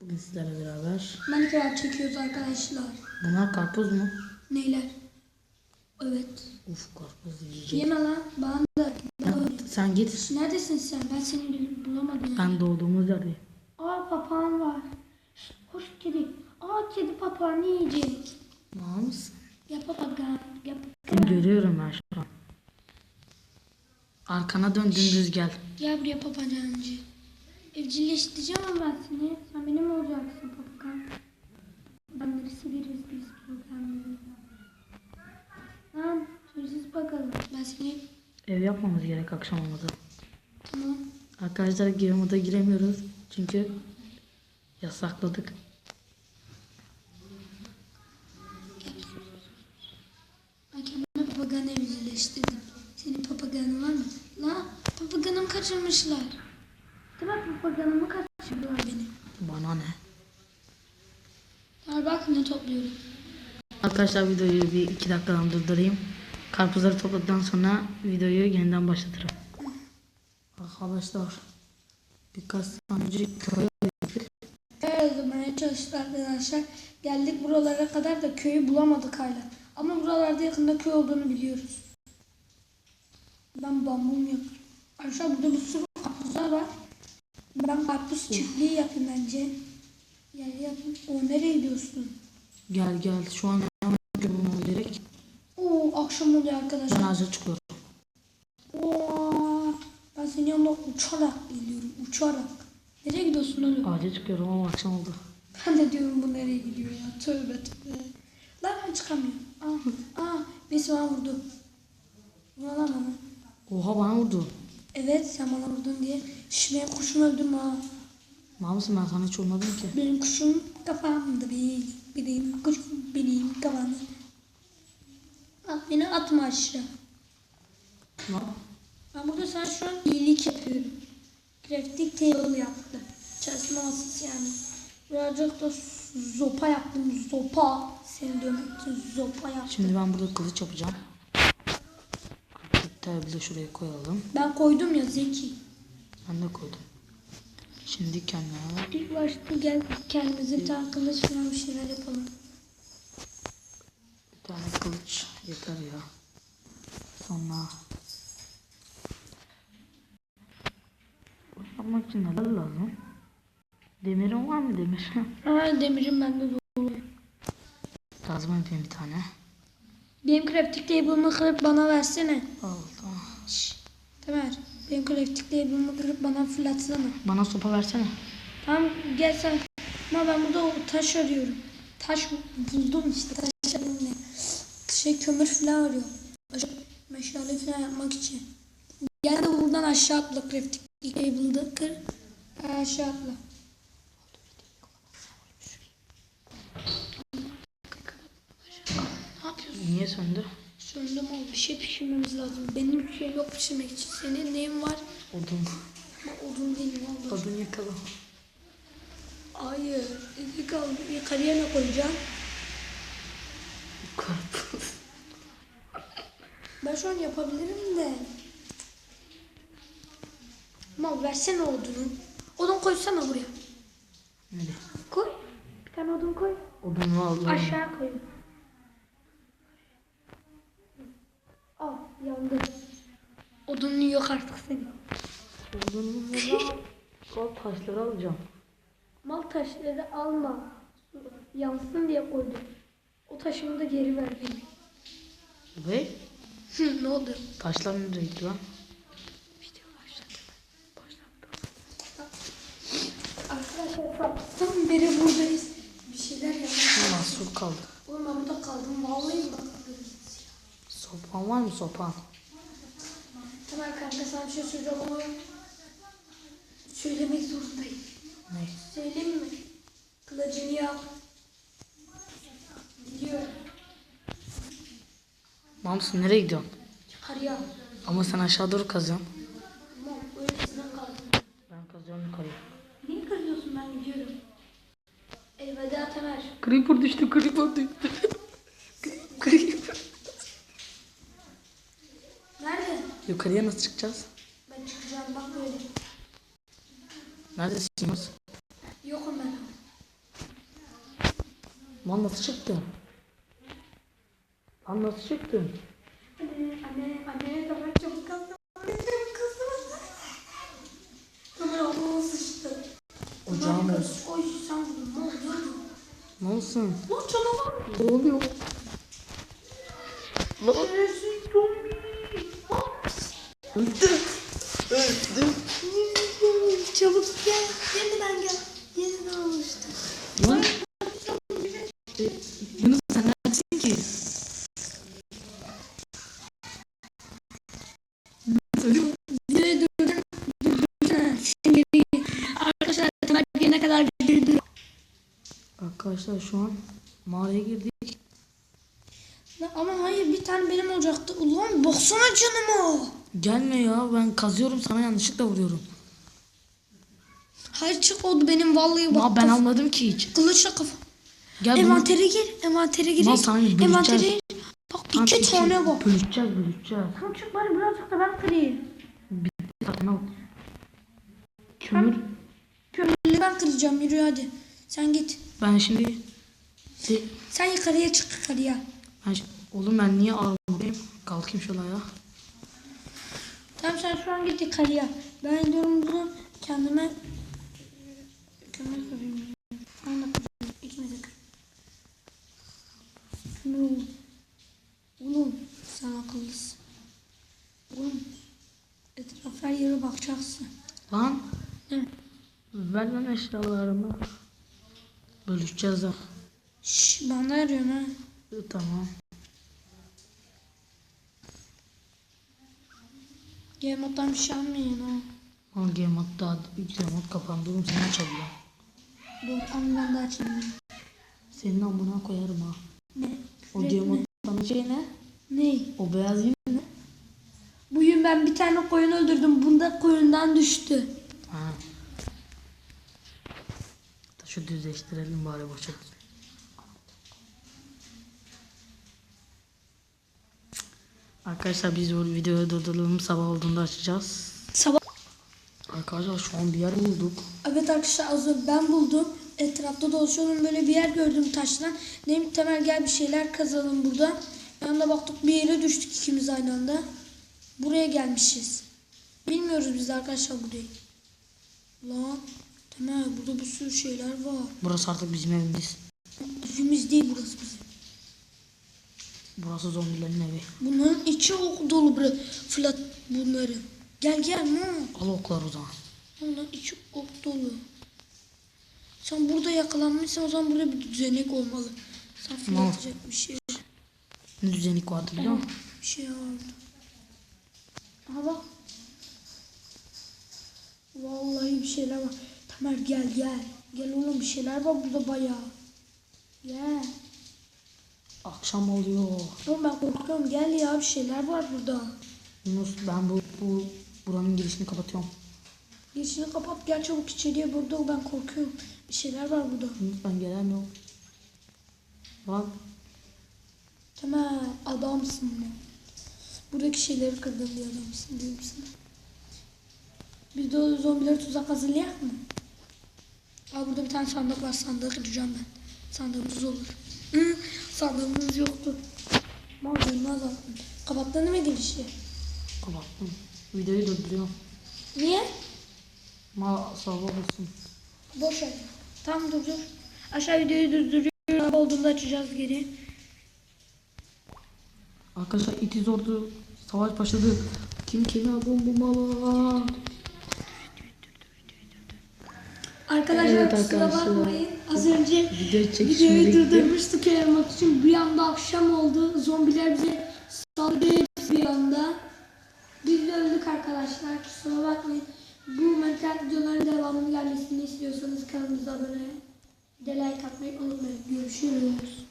Bugün sizlerle beraber. Minecraft çekiyoruz arkadaşlar. Bunlar karpuz mu? Neyler? Evet. Uf karpuz yiyecek. Yeme lan. Bana da. Sen, git. Neredesin sen? Ben seni bul- bulamadım. Ben doğduğumuz yerdeyim. Aa papağan var. Hoş kedi. Aa kedi papağanı yiyecek. Var mısın? Ya papağan. Ya Seni görüyorum ben şu an. Arkana dön dümdüz gel. Gel buraya papağancı. Evcilleştireceğim ama ben seni. Sen benim olacaksın papağan. Benleri sileriz biz programları. Lan süresiz bakalım. Ben seni Ev yapmamız gerek akşam olmadı. tamam. Arkadaşlar game moda giremiyoruz. Çünkü yasakladık. Ben kendime papağanı evcilleştirdim. Senin papağanın var mı? La papağanımı kaçırmışlar. Mi papağanımı kaçırdılar beni. Bana ne? Daha bak ne topluyorum. Arkadaşlar videoyu bir iki dakikadan durdurayım. Karpuzları topladıktan sonra videoyu yeniden başlatırım. Arkadaşlar birkaç saniye köye gittik. Öldürmeye çalıştık arkadaşlar. Geldik buralara kadar da köyü bulamadık hala. Ama buralarda yakında köy olduğunu biliyoruz. Ben bambum yapıyorum. Arkadaşlar burada bir sürü karpuzlar var. Ben karpuz çiftliği yapayım bence. Gel yapayım. O nereye gidiyorsun? Gel gel şu an hemen bulmam gerek. Oo akşam oluyor Ben arkadaşlar. ağaca çıkıyorum. Oo, ben senin yanına uçarak geliyorum. Uçarak. Nereye gidiyorsun oğlum? Ağaca çıkıyorum ama akşam oldu. Ben de diyorum bu nereye gidiyor ya. Tövbe tövbe. Lan ben çıkamıyorum. Aa, aa birisi bana vurdu. Vurma lan bana. Oha bana vurdu. Evet sen bana vurdun diye. Şş benim kuşumu öldürme ha. Mal mısın ben sana hiç vurmadım ki. Benim kuşum kafamda benim. Benim kuşum benim kafamda. At beni atma aşağı. Lan. Ben burada sana şu an iyilik yapıyorum. Crafting table yaptım. Çalışma masası yani. Birazcık da zopa yaptım. Zopa. Seni dövmek için zopa yaptım. Şimdi ben burada kılıç yapacağım. Hatta bir de şuraya koyalım. Ben koydum ya Zeki. Ben de koydum. Şimdi kendime İlk başta gel tane kılıç falan bir şeyler yapalım. bir tane kılıç yeter ya. Sonra yapmak için neler lazım? Demirin var mı demir? Ha demirim bende dolu. lazım yapayım bir tane. Benim crafting table'ımı kırıp bana versene. Oldu. Şşş. Tamer. Benim table'ımı kırıp bana fırlatsana. Bana sopa versene. Tamam gel sen. Ama ben burada taş arıyorum. Taş buldum işte. Taş arıyorum? Şey kömür falan arıyorum. Meşale falan yapmak için. Gel de buradan aşağı atla crafting table'da kır. Aşağı atla. Ne yapıyorsun? Niye söndü? Söndüm ama bir şey pişirmemiz lazım. Benim bir şey yok pişirmek için. Senin neyin var? Odun. Ama odun değil ne oldu? Odun yakalım. Hayır. İlk al. Yukarıya ne koyacağım? Karpuz. Ben şu an yapabilirim de. Ama versene odunu. Odun koysana buraya. Nerede? Koy. Bir tane odun koy. Odun vallahi. Aşağı koy. Al yandı. Odunun yok artık senin. Odunun valla. Kol taşları alacağım. Mal taşları alma. Yansın diye koydum. O taşımı da geri ver. Ve Hı, ne oldu? taşlar nereye gitti lan? Video başladı. Arkadaşlar sabahtan beri buradayız. Bir şeyler yapalım. Mahsur kaldı. Oğlum ben burada kaldım. Vallahi bak. Sopan var mı sopan? Tamam kanka sana bir şey söyleyeceğim ama söylemek zorundayım. Ne? Söyleyeyim mi? Kılıcını yap. Gidiyorum. Mamsın nereye gidiyorsun? Yukarıya. Ama sen aşağı doğru kazıyorsun. Ama öylesine kaldım. Ben kazıyorum yukarıya. Niye kırıyorsun ben gidiyorum. Elveda Tamer. Creeper düştü, creeper düştü. creeper. Nerede? Yukarıya nasıl çıkacağız? Ben çıkacağım bak böyle. Neredesiniz? Yokum ben. Lan nasıl çıktın? Lan nasıl çıktın? Anne, anne, anne, Tamer çabuk. Tamer çabuk kalk. Tamer abla sıçtı. Ocağım olsun. Oy sen. Ne oldu? Ne olsun? Lan canavar. Ne oluyor? Lan. Öldü. Öldü. Çabuk gel. Yeniden gel. Yeniden oluştu. Lan. Yunus sen neredesin ki? Dile. Şimdi arkadaşlar Tamer gelene kadar girdim. Arkadaşlar şu an mağaraya girdik. Ama hayır bir tane benim olacaktı. Ulan baksana canıma. Gelme ya ben kazıyorum sana yanlışlıkla vuruyorum. Hayır çık oldu benim vallahi bak. Aa, ben almadım ki hiç. Kılıçla kafa. Gel bunu- Envantere gir. Envantere gir. Envantere gir. Bak Tamam, iki tane var. Bölüşeceğiz bölüşeceğiz. Tamam çık bari birazcık da ben kırayım. Sana kömür. Kömürleri ben kıracağım yürü hadi. Sen git. Ben şimdi de, Sen yukarıya çık yukarıya. ben, şi- oğlum ben niye ağlamayayım? Kalkayım şöyle ayağa. Tamam sen şu an git yukarıya. Ben gidiyorum buradan kendime kömür kırayım. Onu da kırayım. İkimiz kır. Oğlum. Oğlum sen akıllısın. Oğlum etraf her yere bakacaksın. Lan Ne? ver lan eşyalarımı. Bölüşeceğiz ha. Şşş ben de arıyorum ha. Tamam. Game bir şey almayın ha. Lan game mod daha game mod kapandı oğlum sen açabiliyor. Dur ama ben de açayım. Senin amına koyarım ha. Ne? O game moddan şey ne? Ne? O beyaz yün ne? Bugün ben bir tane koyun öldürdüm. Bunda koyundan düştü. Ha. Da Şu düzleştirelim bari boşa. Arkadaşlar biz bu videoyu durduralım sabah olduğunda açacağız. Sabah. Arkadaşlar şu an bir yer bulduk. Evet arkadaşlar az önce ben buldum. Etrafta dolaşıyorum böyle bir yer gördüm taştan. Dedim Temel gel bir şeyler kazalım burada. Yanında baktık bir yere düştük ikimiz aynı anda. Buraya gelmişiz. Bilmiyoruz biz arkadaşlar burayı. Lan Temel burada bir sürü şeyler var. Burası artık bizim evimiz. Evimiz değil burası. Burası zombilerin evi. Bunların içi ok dolu bre. Flat bunları. Gel gel ne? Al oklar o zaman. Onların içi ok dolu. Sen burada yakalanmışsan o zaman burada bir düzenek olmalı. Sen fırlatacak bir şey. Ne düzenik vardı biliyor musun? Bir şey oldu. Aha bak. Vallahi bir şeyler var. Tamer gel gel. Gel oğlum bir şeyler var burada bayağı. Gel. Akşam oluyor. Oğlum ben korkuyorum. Gel ya bir şeyler var burada. Yunus ben bu, bu buranın girişini kapatıyorum. Girişini kapat gel çabuk içeriye burada ben korkuyorum. Bir şeyler var burada. Yunus ben gelemiyorum. Bak Tamam adamsın ya. Buradaki şeyleri kırdın bir adamsın diyorum sana. Biz de zombileri tuzak hazırlayak mı? Aa burada bir tane sandık var. Sandığı kıracağım ben. Sandığımız olur. Hı, sandığımız yoktu. Malzemeyi azalttım. Kapattın mi girişi? kapattım. Videoyu durduruyorum. Niye? Ma sabah olsun. Boş ver. Tamam dur dur. Aşağı videoyu durduruyorum. Olduğunda açacağız geri. Arkadaşlar itiz ordu savaş başladı. Kim kimi adam bulmalı. Arkadaşlar Evet kusura arkadaşlar. bakmayın. Az önce Video videoyu durdurmuştuk yaramak için. Bir anda akşam oldu. Zombiler bize saldırdı bir anda. Biz de öldük arkadaşlar. Kusura bakmayın. Bu mental videoların devamının gelmesini istiyorsanız kanalımıza abone de like atmayı unutmayın. Görüşürüz.